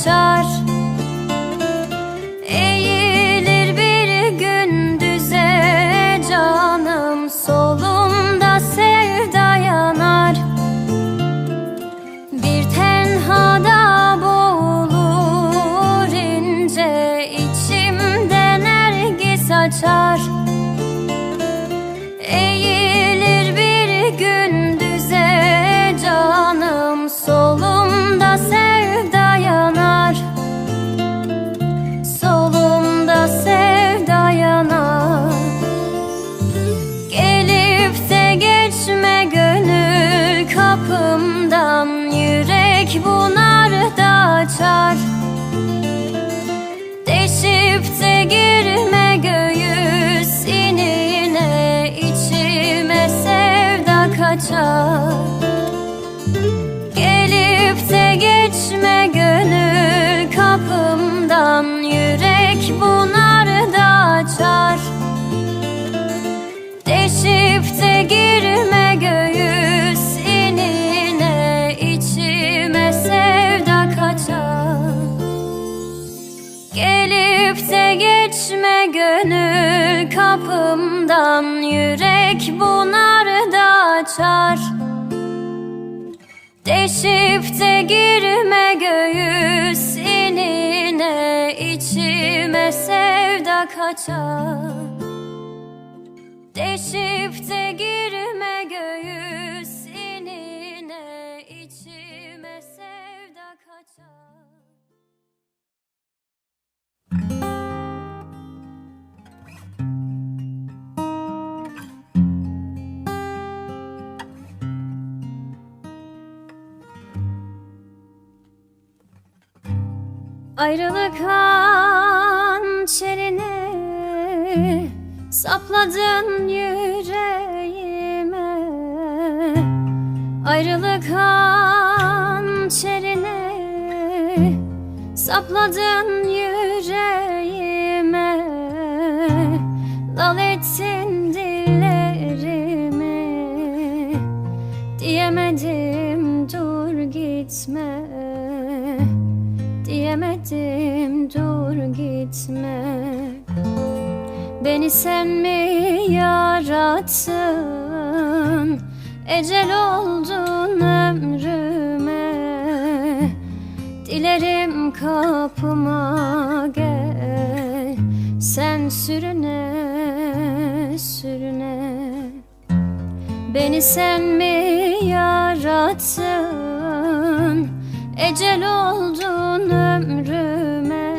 açar kapımdan Yürek bunar da açar. Deşip de girme göğüs inine içime sevda kaçar. Deşip de girme göğüs inine içime sevda kaçar Ayrılık hançerini sapladın yüreğime. Ayrılık hançerini sapladın yüreğime. Lal ettin dillerimi. Diyemedim dur gitme Diyemedim dur gitme. Beni sen mi yarattın? Ecel oldun ömrüme. Dilerim kapıma gel Sen sürüne sürüne. Beni sen mi yarattın Ecel oldun ömrüme.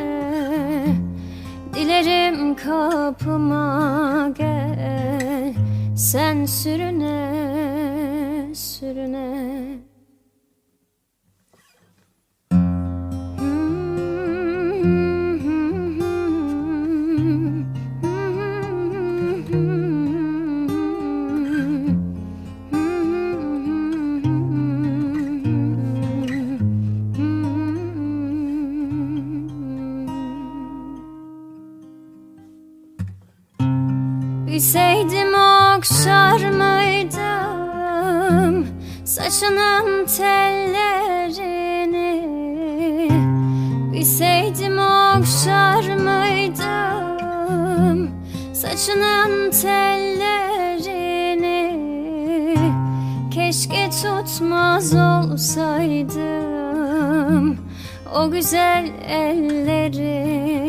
Dilerim kapıma gel. Sen sürüne sürüne Saçının tellerini Bilseydim okşar mıydım? Saçının tellerini Keşke tutmaz olsaydım. O güzel ellerini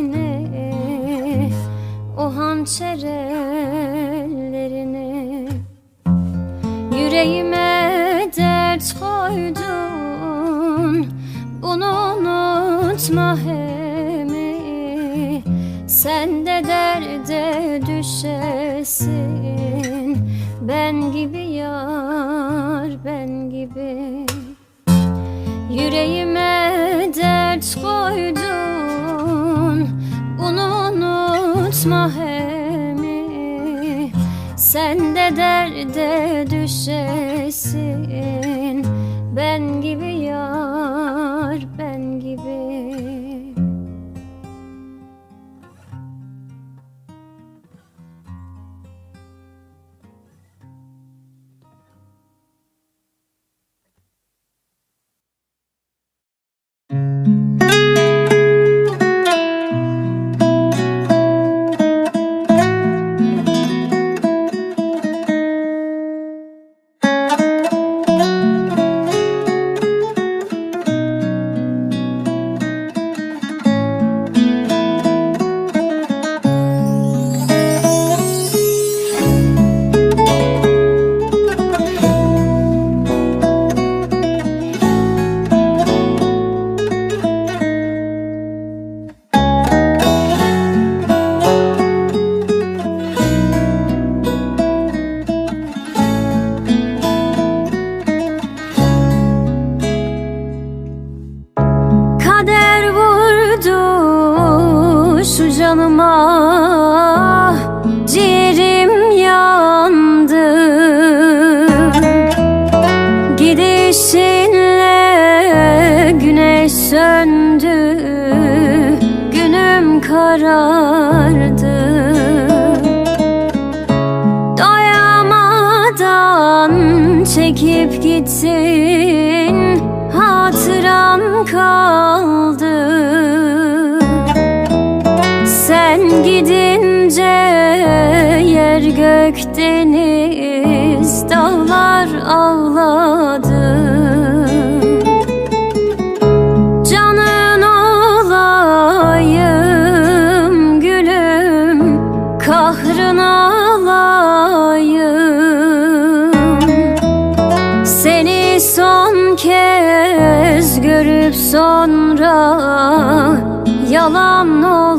O hançer ellerini Yüreğime dert koydun Bunu unutma hemi. Sen de derde düşesin. Ben gibi yar ben gibi. Yüreğime dert koydun. Bunu unutma hemi Sen de derde düşesin. Ben gibi yar Hatıram kaldı Sen gidince yer gök deniz Dağlar ağladı Yalan olayım